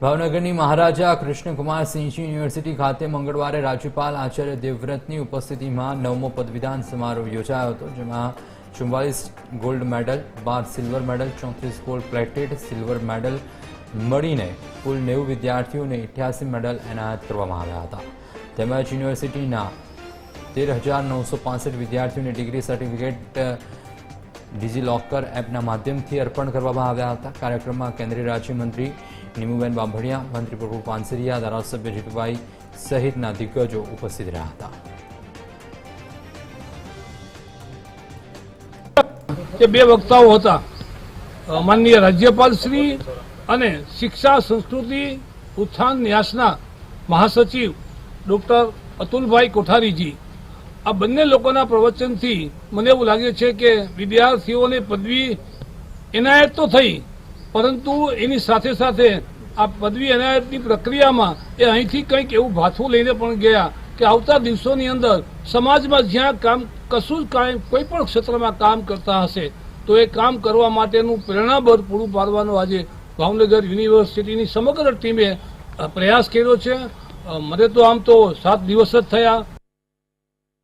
ભાવનગરની મહારાજા કૃષ્ણકુમારસિંહજી યુનિવર્સિટી ખાતે મંગળવારે રાજ્યપાલ આચાર્ય દેવવ્રતની ઉપસ્થિતિમાં નવમો પદવીદાન સમારોહ યોજાયો હતો, જેમાં ચુમ્બાલીસ ગોલ્ડ મેડલ, બાર સિલ્વર મેડલ, ચોત્રીસ ગોલ્ડ પ્લેટેડ સિલ્વર મેડલ મળીને કુલ નેવું વિદ્યાર્થીઓને અઠ્યાસી મેડલ એનાયત કરવામાં આવ્યા હતા. તેમજ યુનિવર્સિટીના તેર હજાર નવસો પાસઠ વિદ્યાર્થીઓને ડિગ્રી સર્ટિફિકેટ ડિજીલોકર એપના માધ્યમથી અર્પણ કરવામાં આવ્યા હતા. કાર્યક્રમમાં કેન્દ્રીય રાજ્યમંત્રી નીમુબેન બાંભણિયા, મંત્રી પ્રભુ પાનસરિયા, ધારાસભ્ય જીતુભાઈ સહિતના દિગ્ગજો ઉપસ્થિત રહ્યા હતા. બે વક્તાઓ હતા માનનીય રાજ્યપાલ શ્રી અને શિક્ષા, સંસ્કૃતિ, ઉત્થાન ન્યાસના મહાસચિવ ડોક્ટર અતુલભાઈ કોઠારીજી આ બંને લોકોના પ્રવચનથી મને એવું લાગે છે કે વિદ્યાર્થીઓને પદવી એનાયત તો થઈ, પરંતુ એની સાથે સાથે આ પદવી એનાયતની પ્રક્રિયામાં એ અહીંથી કંઈક એવું ભાથું લઈને પણ ગયા કે આવતા દિવસોની અંદર સમાજમાં જ્યાં કામ, કશું જ કાંઈ કોઈ પણ ક્ષેત્રમાં કામ કરતા હશે, તો એ કામ કરવા માટેનું પ્રેરણાબળ પૂરું પાડવાનો આજે ભાવનગર યુનિવર્સિટીની સમગ્ર ટીમે પ્રયાસ કર્યો છે. મને તો આમ તો સાત દિવસ જ થયા.